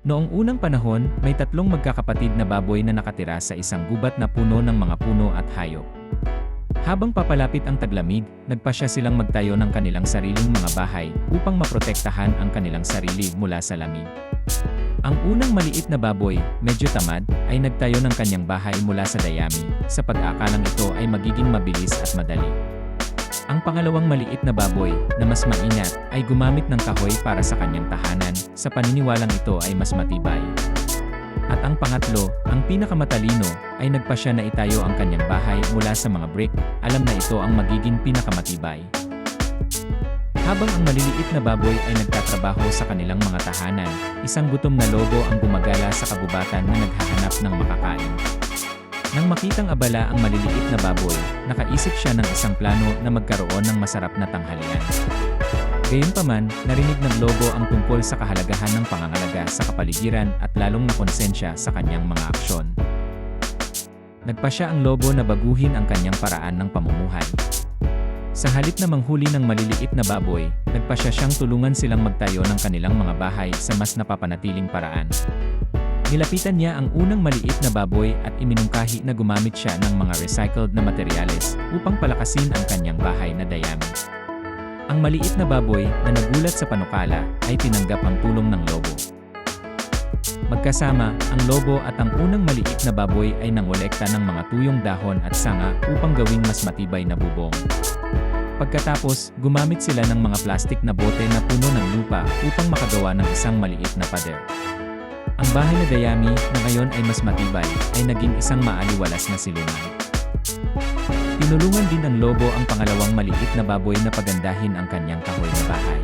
Noong unang panahon, may tatlong magkakapatid na baboy na nakatira sa isang gubat na puno ng mga puno at hayop. Habang papalapit ang taglamig, nagpasya silang magtayo ng kanilang sariling mga bahay upang maprotektahan ang kanilang sarili mula sa lamig. Ang unang maliit na baboy, medyo tamad, ay nagtayo ng kanyang bahay mula sa dayami, sa pag-aakalang ito ay magiging mabilis at madali. Ang pangalawang maliit na baboy, na mas maingat, ay gumamit ng kahoy para sa kanyang tahanan, sa paniniwalang ito ay mas matibay. At ang pangatlo, ang pinakamatalino, ay nagpasya na itayo ang kanyang bahay mula sa mga brick, alam na ito ang magiging pinakamatibay. Habang ang maliliit na baboy ay nagtatrabaho sa kanilang mga tahanan, isang gutom na lobo ang gumagala sa kabubatan na naghahanap ng makakain. Nang makitang abala ang maliliit na baboy, nakaisip siya ng isang plano na magkaroon ng masarap na tanghalian. Gayunpaman, narinig ng lobo ang tungkol sa kahalagahan ng pangangalaga sa kapaligiran at lalong nakonsensya sa kanyang mga aksyon. Nagpasya ang lobo na baguhin ang kanyang paraan ng pamumuhay. Sa halip na manghuli ng maliliit na baboy, nagpasya siyang tulungan silang magtayo ng kanilang mga bahay sa mas napapanatiling paraan. Nilapitan niya ang unang maliit na baboy at iminungkahi na gumamit siya ng mga recycled na materyales upang palakasin ang kanyang bahay na dayami. Ang maliit na baboy na nagulat sa panukala ay tinanggap ang tulong ng lobo. Magkasama, ang lobo at ang unang maliit na baboy ay nangolekta ng mga tuyong dahon at sanga upang gawing mas matibay na bubong. Pagkatapos, gumamit sila ng mga plastik na bote na puno ng lupa upang makagawa ng isang maliit na pader. Ang bahay na dayami, na ngayon ay mas matibay, ay naging isang maaliwalas na silungan. Tinulungan din ng lobo ang pangalawang maliit na baboy na pagandahin ang kanyang kahoy na bahay.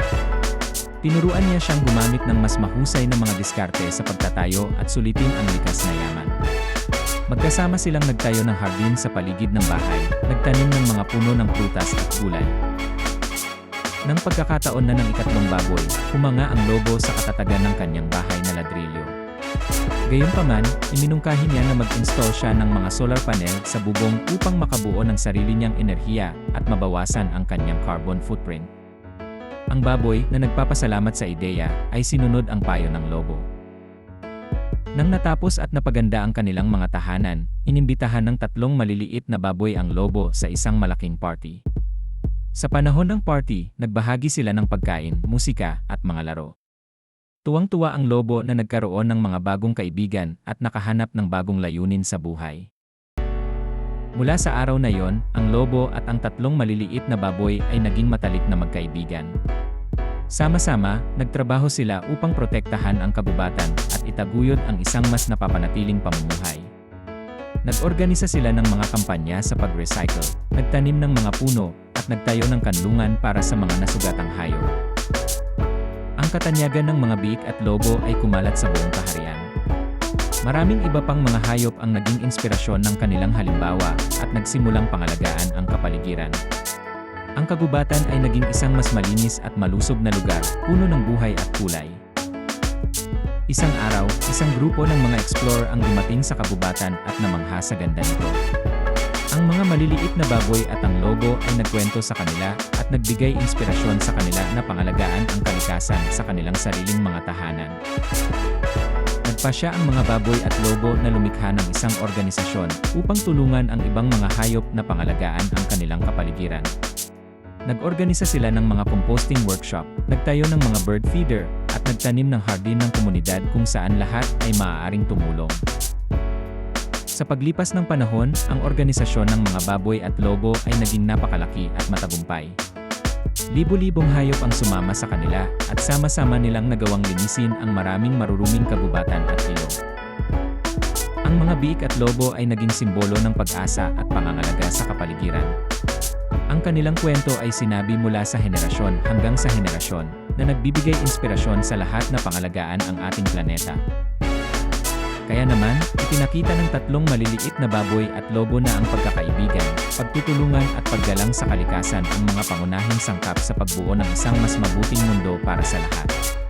Tinuruan niya siyang gumamit ng mas mahusay na mga diskarte sa pagtatayo at sulitin ang likas na yaman. Magkasama silang nagtayo ng hardin sa paligid ng bahay, nagtanim ng mga puno ng prutas at gulay. Nang pagkakataon na ng ikatlong baboy, humanga ang lobo sa katatagan ng kanyang bahay na ladrilyo. Gayunpaman, iminungkahi niya na mag-install siya ng mga solar panel sa bubong upang makabuo ng sarili niyang enerhiya at mabawasan ang kanyang carbon footprint. Ang baboy na nagpapasalamat sa ideya ay sinunod ang payo ng lobo. Nang natapos at napaganda ang kanilang mga tahanan, inimbitahan ng tatlong maliliit na baboy ang lobo sa isang malaking party. Sa panahon ng party, nagbahagi sila ng pagkain, musika, at mga laro. Tuwang-tuwa ang lobo na nagkaroon ng mga bagong kaibigan at nakahanap ng bagong layunin sa buhay. Mula sa araw na yon, ang lobo at ang tatlong maliliit na baboy ay naging matalik na magkaibigan. Sama-sama, nagtrabaho sila upang protektahan ang kabubatan at itaguyod ang isang mas napapanatiling pamumuhay. Nag-organisa sila ng mga kampanya sa pag-recycle, nagtanim ng mga puno, at nagtayo ng kanlungan para sa mga nasugatang hayop. Ang katanyagan ng mga biik at lobo ay kumalat sa buong kaharian. Maraming iba pang mga hayop ang naging inspirasyon ng kanilang halimbawa at nagsimulang pangalagaan ang kapaligiran. Ang kagubatan ay naging isang mas malinis at malusog na lugar, puno ng buhay at kulay. Isang araw, isang grupo ng mga explorer ang dumating sa kabubatan at namangha sa ganda nito. Ang mga maliliit na baboy at ang lobo ay nagkwento sa kanila at nagbigay inspirasyon sa kanila na pangalagaan ang kalikasan sa kanilang sariling mga tahanan. Nagpasya ang mga baboy at lobo na lumikha ng isang organisasyon upang tulungan ang ibang mga hayop na pangalagaan ang kanilang kapaligiran. Nag-organisa sila ng mga composting workshop, nagtayo ng mga bird feeder, at nagtanim ng hardin ng komunidad kung saan lahat ay maaaring tumulong. Sa paglipas ng panahon, ang organisasyon ng mga baboy at lobo ay naging napakalaki at matagumpay. Libo-libong hayop ang sumama sa kanila at sama-sama nilang nagawang linisin ang maraming maruruming kabubatan at ilog. Ang mga biik at lobo ay naging simbolo ng pag-asa at pangangalaga sa kapaligiran. Ang kanilang kwento ay sinabi mula sa henerasyon hanggang sa henerasyon na nagbibigay inspirasyon sa lahat na pangalagaan ang ating planeta. Kaya naman, ipinakita ng tatlong maliliit na baboy at lobo na ang pagkakaibigan, pagtutulungan at paggalang sa kalikasan ang mga pangunahing sangkap sa pagbuo ng isang mas mabuting mundo para sa lahat.